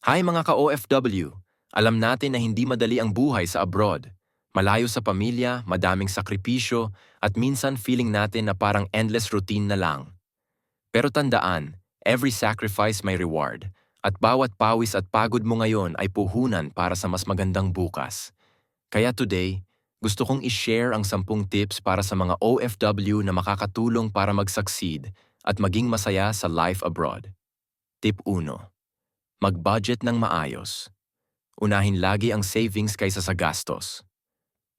Hi mga ka-OFW! Alam natin na hindi madali ang buhay sa abroad. Malayo sa pamilya, madaming sakripisyo, at minsan feeling natin na parang endless routine na lang. Pero tandaan, every sacrifice may reward, at bawat pawis at pagod mo ngayon ay puhunan para sa mas magandang bukas. Kaya today, gusto kong i-share ang 10 tips para sa mga OFW na makakatulong para mag-succeed at maging masaya sa life abroad. Tip 1. Mag-budget ng maayos. Unahin lagi ang savings kaysa sa gastos.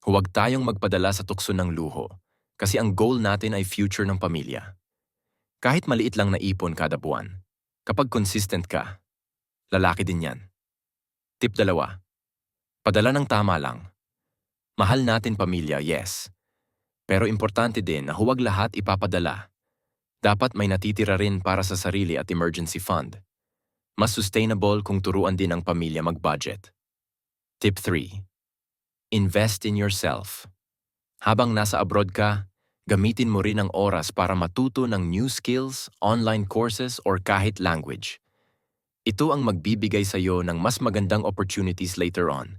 Huwag tayong magpadala sa tukso ng luho kasi ang goal natin ay future ng pamilya. Kahit maliit lang na ipon kada buwan, kapag consistent ka, lalaki din yan. Tip 2. Padala ng tama lang. Mahal natin pamilya, yes. Pero importante din na huwag lahat ipapadala. Dapat may natitira rin para sa sarili at emergency fund. Mas sustainable kung turuan din ang pamilya mag-budget. Tip 3. Invest in yourself. Habang nasa abroad ka, gamitin mo rin ang oras para matuto ng new skills, online courses, or kahit language. Ito ang magbibigay sa iyo ng mas magandang opportunities later on.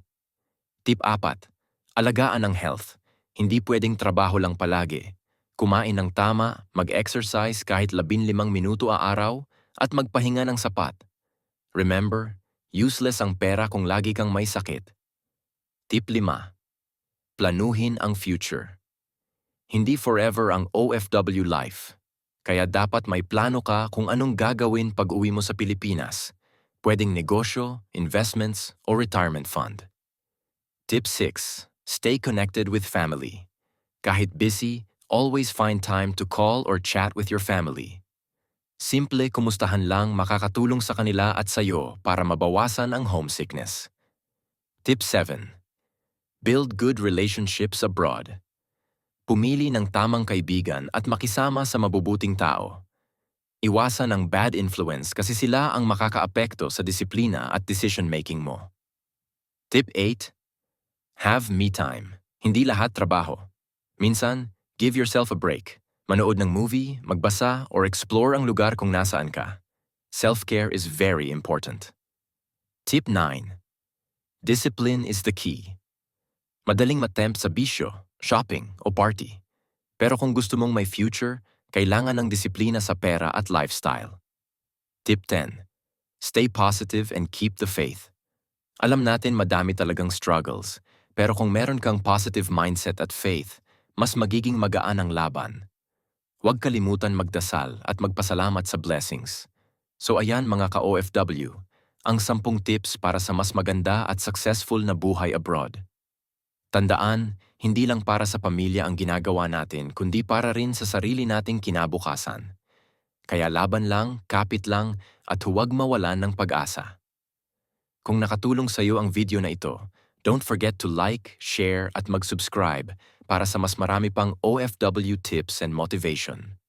Tip 4. Alagaan ang health. Hindi pwedeng trabaho lang palagi. Kumain ng tama, mag-exercise kahit 15 minuto a araw, at magpahinga ng sapat. Remember, useless ang pera kung lagi kang may sakit. Tip 5. Planuhin ang future. Hindi forever ang OFW life. Kaya dapat may plano ka kung anong gagawin pag uwi mo sa Pilipinas. Pwedeng negosyo, investments, o retirement fund. Tip 6. Stay connected with family. Kahit busy, always find time to call or chat with your family. Simple kumustahan lang makakatulong sa kanila at sayo para mabawasan ang homesickness. Tip 7. Build good relationships abroad. Pumili ng tamang kaibigan at makisama sa mabubuting tao. Iwasan ang bad influence kasi sila ang makakaapekto sa disiplina at decision-making mo. Tip 8. Have me time. Hindi lahat trabaho. Minsan, give yourself a break. Manood ng movie, magbasa, or explore ang lugar kung nasaan ka. Self-care is very important. Tip 9. Discipline is the key. Madaling matempt sa bisyo, shopping, o party. Pero kung gusto mong may future, kailangan ng disiplina sa pera at lifestyle. Tip 10. Stay positive and keep the faith. Alam natin madami talagang struggles, pero kung meron kang positive mindset at faith, mas magiging magaan ang laban. Huwag kalimutan magdasal at magpasalamat sa blessings. So ayan mga ka-OFW, ang 10 tips para sa mas maganda at successful na buhay abroad. Tandaan, hindi lang para sa pamilya ang ginagawa natin, kundi para rin sa sarili nating kinabukasan. Kaya laban lang, kapit lang, at huwag mawalan ng pag-asa. Kung nakatulong sa iyo ang video na ito, don't forget to like, share at mag-subscribe para sa mas marami pang OFW tips and motivation.